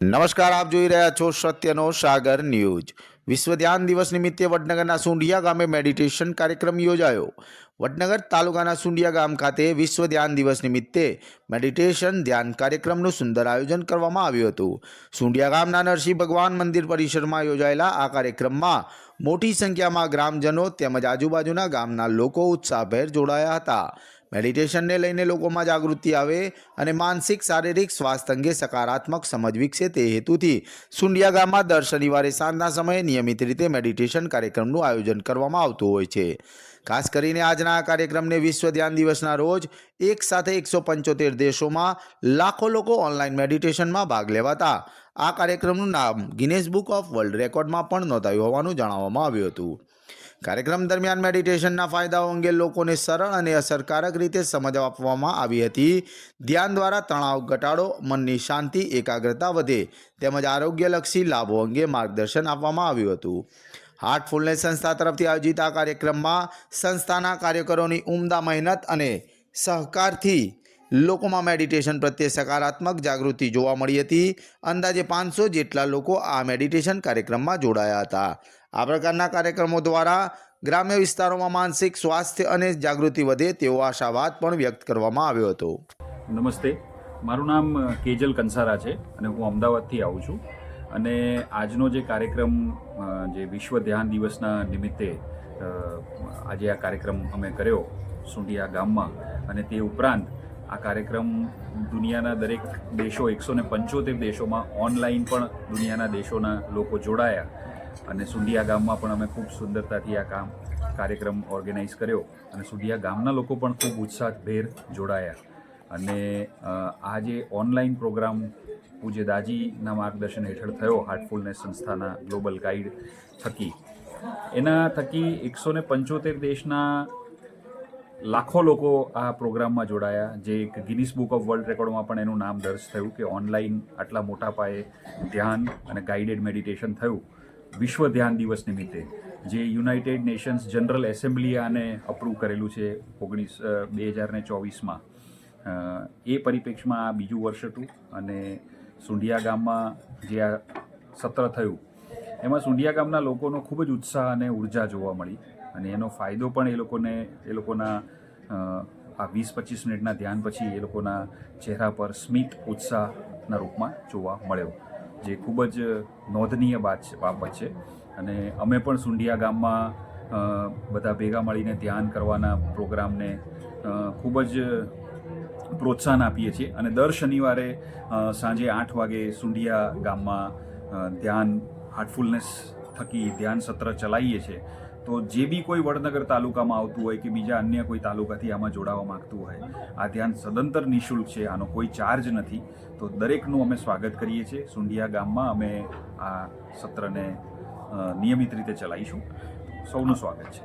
નમસ્કાર, આપ જોઈ રહ્યા છો સત્યનો સાગર ન્યૂઝ. વિશ્વ ધ્યાન દિવસ નિમિત્તે વડનગરના સુંઢિયા ગામે મેડિટેશન કાર્યક્રમ યોજાયો. વડનગર તાલુકાના સુંઢિયા ગામ ખાતે વિશ્વ ધ્યાન દિવસ નિમિત્તે મેડિટેશન ધ્યાન કાર્યક્રમનું સુંદર આયોજન કરવામાં આવ્યું હતું. સુંડિયા ગામના નરસિંહ ભગવાન મંદિર પરિસરમાં યોજાયેલા આ કાર્યક્રમમાં મોટી સંખ્યામાં ગ્રામજનો તેમજ આજુબાજુના ગામના લોકો ઉત્સાહભેર જોડાયા હતા. મેડિટેશનને લઈને લોકોમાં જાગૃતિ આવે અને માનસિક, શારીરિક સ્વાસ્થ્ય અંગે સકારાત્મક સમજ વિકસે તે હેતુથી સુંડિયા ગામમાં દર શનિવારે સાંજના સમયે નિયમિત રીતે મેડિટેશન કાર્યક્રમનું આયોજન કરવામાં આવતું હોય છે. ખાસ કરીને આજના આ કાર્યક્રમને વિશ્વ ધ્યાન દિવસના રોજ એક સાથે એકસો પંચોતેર દેશોમાં લાખો લોકો ઓનલાઈન મેડિટેશનમાં ભાગ લેવાતા. આ કાર્યક્રમનું નામ ગિનેસ બુક ઓફ વર્લ્ડ રેકોર્ડમાં પણ નોંધાયું હોવાનું જણાવવામાં આવ્યું હતું. કાર્યક્રમ દરમિયાન મેડિટેશનના ફાયદાઓ અંગે લોકોને સરળ અને અસરકારક રીતે સમજ આપવામાં આવી હતી. ધ્યાન દ્વારા તણાવ ઘટાડો, મનની શાંતિ, એકાગ્રતા વધે તેમજ આરોગ્યલક્ષી લાભો અંગે માર્ગદર્શન આપવામાં આવ્યું હતું. હાર્ટફુલનેસ સંસ્થા તરફથી આયોજિત આ કાર્યક્રમમાં સંસ્થાના કાર્યકરોની ઉમદા મહેનત અને સહકારથી લોકોમાં મેડિટેશન પ્રત્યે સકારાત્મક જાગૃતિ જોવા મળી હતી. અંદાજે પાંચસો જેટલા લોકો આ મેડિટેશન કાર્યક્રમમાં જોડાયા હતા. આ પ્રકારના કાર્યક્રમો દ્વારા ગ્રામ્ય વિસ્તારોમાં માનસિક સ્વાસ્થ્ય અને જાગૃતિ વધે તેવો આશાવાદ પણ વ્યક્ત કરવામાં આવ્યો હતો. નમસ્તે. મારું નામ કેજલ કંસારા છે અને હું અમદાવાદથી આવું છું. અને આજનો જે કાર્યક્રમ જે વિશ્વ ધ્યાન દિવસના નિમિત્તે આજે આ કાર્યક્રમ અમે કર્યો સુંઢિયા ગામમાં અને તે ઉપરાંત આ કાર્યક્રમ દુનિયાના દરેક દેશો, એકસો ને પંચોતેર દેશોમાં ઓનલાઈન પણ દુનિયાના દેશોના લોકો જોડાયા અને સુંઢિયા ગામમાં પણ અમે ખૂબ સુંદરતાથી આ કામ, કાર્યક્રમ ઓર્ગેનાઇઝ કર્યો અને સુંઢિયા ગામના લોકો પણ ખૂબ ઉત્સાહભેર જોડાયા. અને આ જે ઓનલાઈન પ્રોગ્રામ પૂજ્ય દાજીના માર્ગદર્શન હેઠળ થયો હાર્ટફુલનેસ સંસ્થાના ગ્લોબલ ગાઈડ થકી, એના થકી એકસો ને પંચોતેર દેશના લાખો લોકો આ પ્રોગ્રામમાં જોડાયા. જે એક ગિનિસ બુક ઓફ વર્લ્ડ રેકોર્ડમાં પણ એનું નામ દર્જ થયું કે ઓનલાઈન આટલા મોટા પાયે ધ્યાન અને ગાઈડેડ મેડિટેશન થયું વિશ્વ ધ્યાન દિવસ નિમિત્તે. જે યુનાઇટેડ નેશન્સ જનરલ એસેમ્બલી આને અપ્રૂવ કરેલું છે ઓગણીસ બે હજાર ને ચોવીસમાં એ પરિપ્રેક્ષમાં આ બીજું વર્ષ હતું અને સુંઢિયા ગામમાં જે આ સત્ર થયું, એમાં સુંઢિયા ગામના લોકોનો ખૂબ જ ઉત્સાહ અને ઊર્જા જોવા મળી. અને એનો ફાયદો પણ એ લોકોને, એ લોકોના આ વીસ પચીસ મિનિટના ધ્યાન પછી એ લોકોના ચહેરા પર સ્મિત, ઉત્સાહના રૂપમાં જોવા મળ્યો, જે ખૂબ જ નોંધનીય બાત બાબત છે. અને અમે પણ સુંઢિયા ગામમાં બધા ભેગા મળીને ધ્યાન કરવાના પ્રોગ્રામને ખૂબ જ પ્રોત્સાહન આપીએ છીએ. અને દર શનિવારે સાંજે આઠ વાગે સુંઢિયા ગામમાં ધ્યાન હાર્ટફુલનેસ થકી ધ્યાન સત્ર ચલાવીએ છીએ. તો જે બી કોઈ વડનગર તાલુકામાં આવતું હોય કે બીજા અન્ય કોઈ તાલુકાથી આમાં જોડાવા માંગતું હોય, આ ધ્યાન સદંતર નિઃશુલ્ક છે, આનો કોઈ ચાર્જ નથી. તો દરેકનું અમે સ્વાગત કરીએ છીએ. સુંઢિયા ગામમાં અમે આ સત્રને નિયમિત રીતે ચલાવીશું. સૌનું સ્વાગત છે.